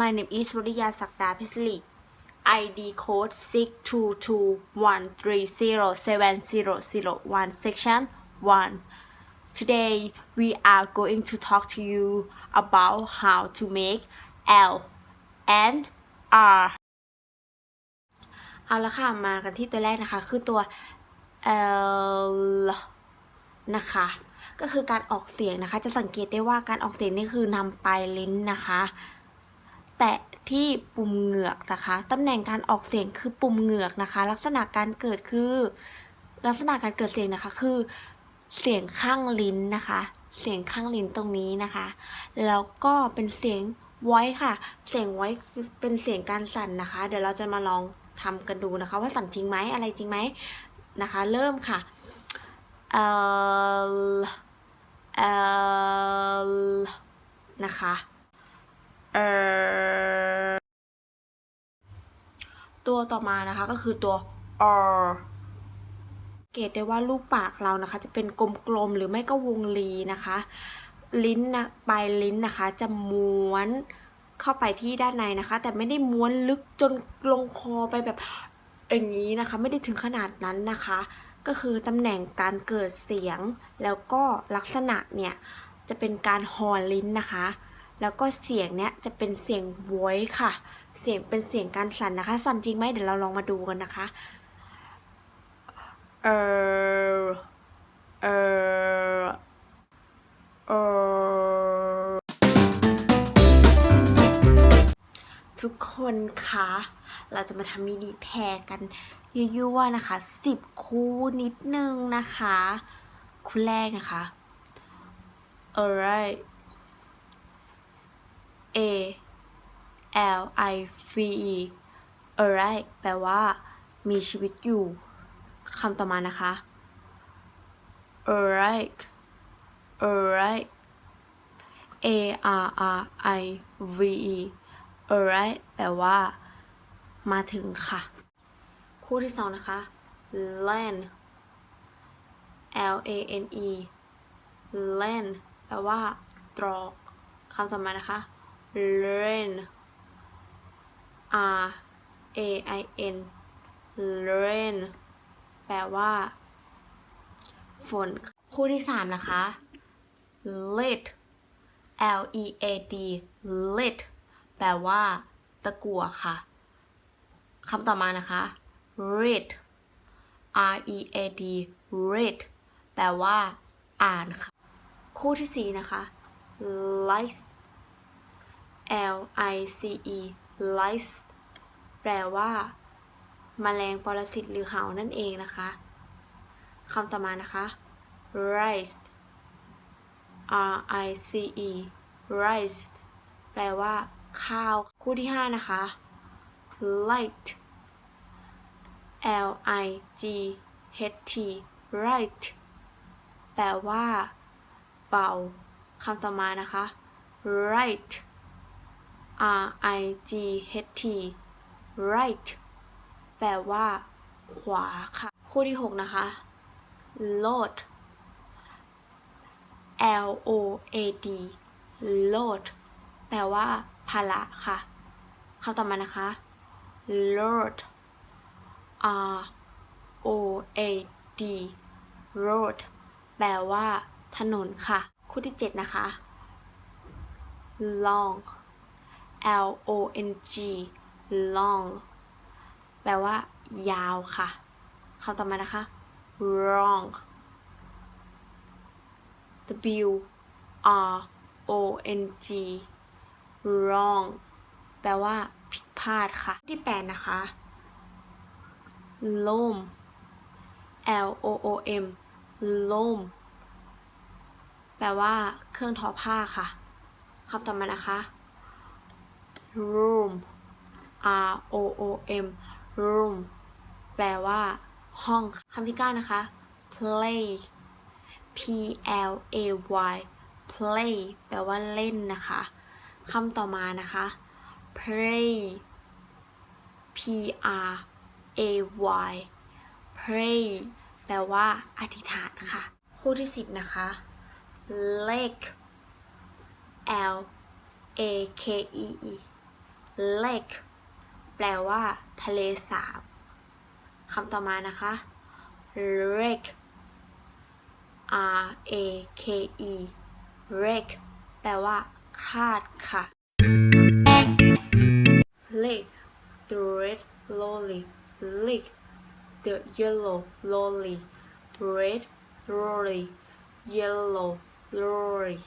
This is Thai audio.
My name is วริยาศักดาพิศลิ ID code 62213070001 section 1 Today we are going to talk to you about how to make L and R เอาละค่ะ มากันที่ตัวแรกนะคะ คือตัว L นะคะ ก็คือการออกเสียงนะคะ จะสังเกตได้ว่าการออกเสียงนี่คือนำไปลิ้นนะคะ ตะที่ปุ่มเหงือกนะคะตำแหน่งการออกเสียงคือปุ่มเหงือกนะคะ ลักษณะการเกิดคือ ลักษณะการเกิดเสียงนะคะคือ เสียงข้างลิ้นนะคะ เสียงข้างลิ้นตรงนี้นะคะ แล้วก็เป็นเสียงไว้ค่ะ เสียงไว้คือเป็นเสียงการสั่นนะคะ เดี๋ยวเราจะมาลองทำกันดูนะคะ ว่าสั่นจริงไหมอะไรจริงไหมนะคะ เริ่มค่ะเอลเอลนะคะ เออตัวต่อมานะคะก็คือตัว r เกตได้ว่ารูปปากเรานะคะ จะเป็นกลมๆหรือไม่ก็วงรีนะคะ ลิ้นนะปลายลิ้นนะคะ จะม้วนเข้าไปที่ด้านในนะคะ แต่ไม่ได้ม้วนลึกจนลงคอไปแบบอย่างนี้นะคะ ไม่ได้ถึงขนาดนั้นนะคะ ก็คือตำแหน่งการเกิดเสียง แล้วก็ลักษณะเนี่ยจะเป็นการหอลิ้นนะคะ แล้วก็เสียงเนี้ยจะเป็นเสียง voice ค่ะ เสียงเป็นเสียงการสั่นนะคะ สั่นจริงไหมเดี๋ยวเราลองมาดูกันนะคะ เออ เออ เออ ทุกคนคะเราจะมาทำมินิแพรกันยั่วๆนะคะสิบคู่นิดนึงนะคะ คู่แรกนะคะ alright A L I V E alright แปลว่า มีชีวิตอยู่คำต่อมานะคะ alright alright A R R I V E alright แปลว่า มาถึงค่ะ คู่ที่สองนะคะ land L A N E land แปลว่า ตรอกคำต่อมานะคะ rain R A I N rain แปลว่า ฝน คู่ที่สามนะคะ lit L E A D lit แปลว่า ตะกั่วค่ะคำต่อมานะคะ read R E A D read แปลว่า อ่านค่ะ คู่ที่สี่นะคะ lice L I C E lice แปลว่าแมลงปรสิตหรือเหานั่นเองนะคะคำต่อมานะคะ rice R I C E rice แปลว่า ข้าว คู่ที่ห้านะคะ light L I G H T light แปลว่า เบาคำต่อมานะคะ right R I G H T right แปลว่า ขวาค่ะ คู่ที่ 6 นะคะ load L O A D load แปลว่า ภาระค่ะคำต่อมานะคะ road R O A D road แปลว่า ถนนค่ะ คู่ที่ 7 นะคะ long L O N G long แปลว่า ยาวค่ะคำต่อมานะคะ wrong W R O N G wrong แปลว่า ผิดพลาดค่ะ ที่แปดนะคะ loam L O O M loam แปลว่า เครื่องทอผ้าค่ะคำต่อมานะคะ room R O O M room แปลว่า ห้องคำที่ 9 นะคะ play P L A Y play แปลว่าเล่นนะคะคำต่อมานะคะ pray P R A Y pray แปลว่า อธิษฐานค่ะ คู่ที่ 10 นะคะ lake L A K E E lake แปลว่า ทะเลสาบคำต่อมานะคะ lake R A K E rake แปลว่าคาดค่ะ lake the red lolly lake the yellow lolly red lolly yellow lolly